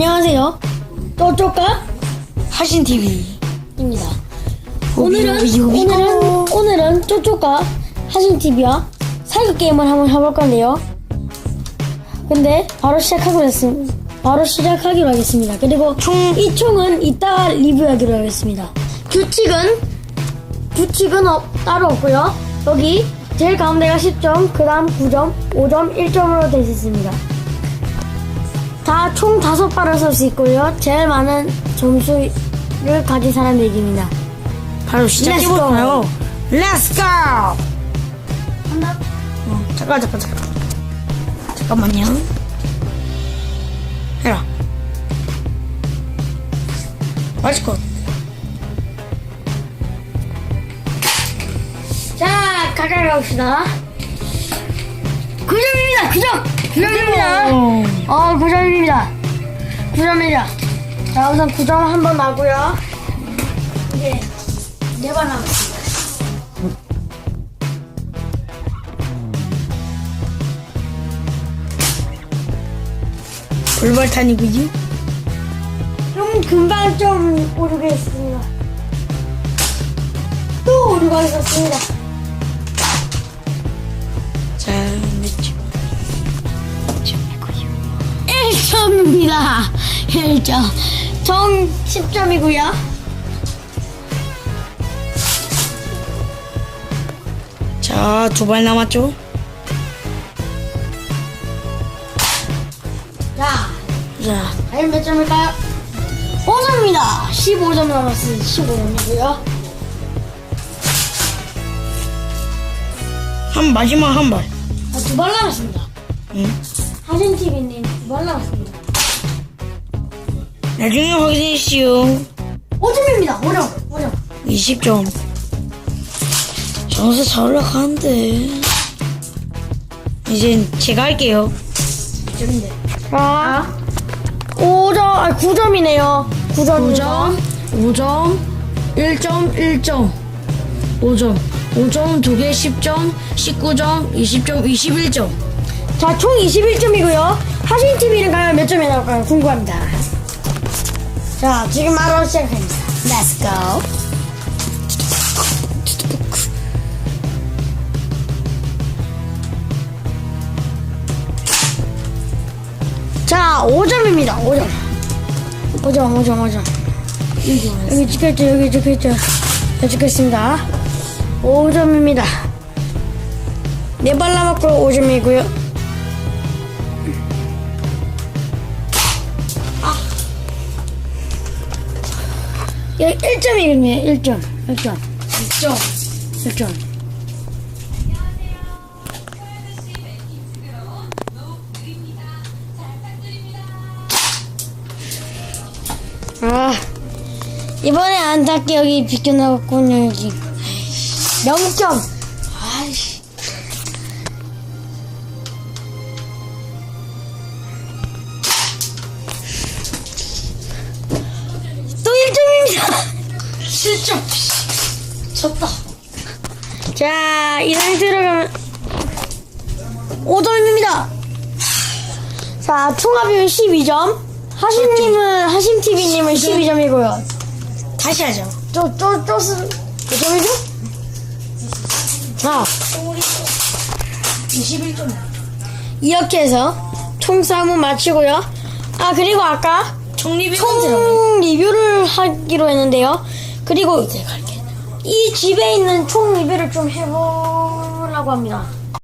안녕하세요. 또쪽가 하신 TV입니다. 오늘은 오늘은 오늘은 쪼쪼가 하신 TV와 사이드 게임을 한번 해볼 건데요. 근데 바로 시작하기로 했습니다. 바로 시작하기로 하겠습니다. 그리고 이 총은 이따가 리뷰하기로 하겠습니다. 규칙은 규칙은 어- 따로 없고요. 여기 제일 가운데가 10점, 그 다음 9점, 5점, 1점으로 되어 있습니다. 다 총 다섯 발을 쏠 수 있고요. 제일 많은 점수를 가진 사람이 이깁니다. 바로 시작해볼까요? Let's go! 한다. 어, 잠깐, 잠깐, 잠깐. 잠깐만요. 해라. 맞을 것. 자, 가까이 가봅시다. 9점입니다. 9점. 9점입니다. 어. 어, 9점입니다. 9점입니다. 자, 우선 9점 한 번 나고요. 이제 네번 남았습니다. 불발탄이구지? 좀 금방 좀 오르겠습니다. 또 오르고 있었습니다. 1점입니다. 1점. 총 10점이고요. 자, 두 발 남았죠? 자, 자, 과연 몇 점일까요? 5점입니다. 15점 남았습니다. 15점이고요. 한 마지막 한 발. 아, 두발 남았습니다. 응? 하진TV님 두 발 남았습니다. 나중에 확인해주시오. 5점입니다. 5점. 5점. 20점. 점수 잘 올라가는데. 이제 제가 할게요. 2점인데. 자, 5점, 아, 9점이네요. 9점. 5점, 1점, 1점, 5점, 5점, 2개 10점, 19점, 20점, 21점. 자, 총 21점이고요. 하진TV는 과연 몇 점이 나올까요? 궁금합니다. 자, 지금 바로 시작합니다. Let's go. 자, 5점입니다. 5점. 5점, 5점, 5점. 여기 찍혔죠, 여기 찍혔죠. 여기 찍혔습니다. 5점입니다. 네발 남았고 5점이고요. 1점이거든요. 1점. 1점. 1점. 1점. 아, 이번에 안타깝게 여기 비켜나갔군요, 여기. 0점. 아이씨. 7점. 졌다. 자, 이런 들어가면 5점입니다. 자, 총합이면 12점. 하심님은, 하심TV님은 12점이고요. 다시 하죠. 쪼, 쪼, 쪼스, 몇 점이죠? 자, 21점. 이렇게 해서 총 싸움은 마치고요. 아, 그리고 아까 총 들어가요. 총 리뷰를 하기로 했는데요. 그리고 이 집에 있는 총 리뷰를 좀 해보려고 합니다.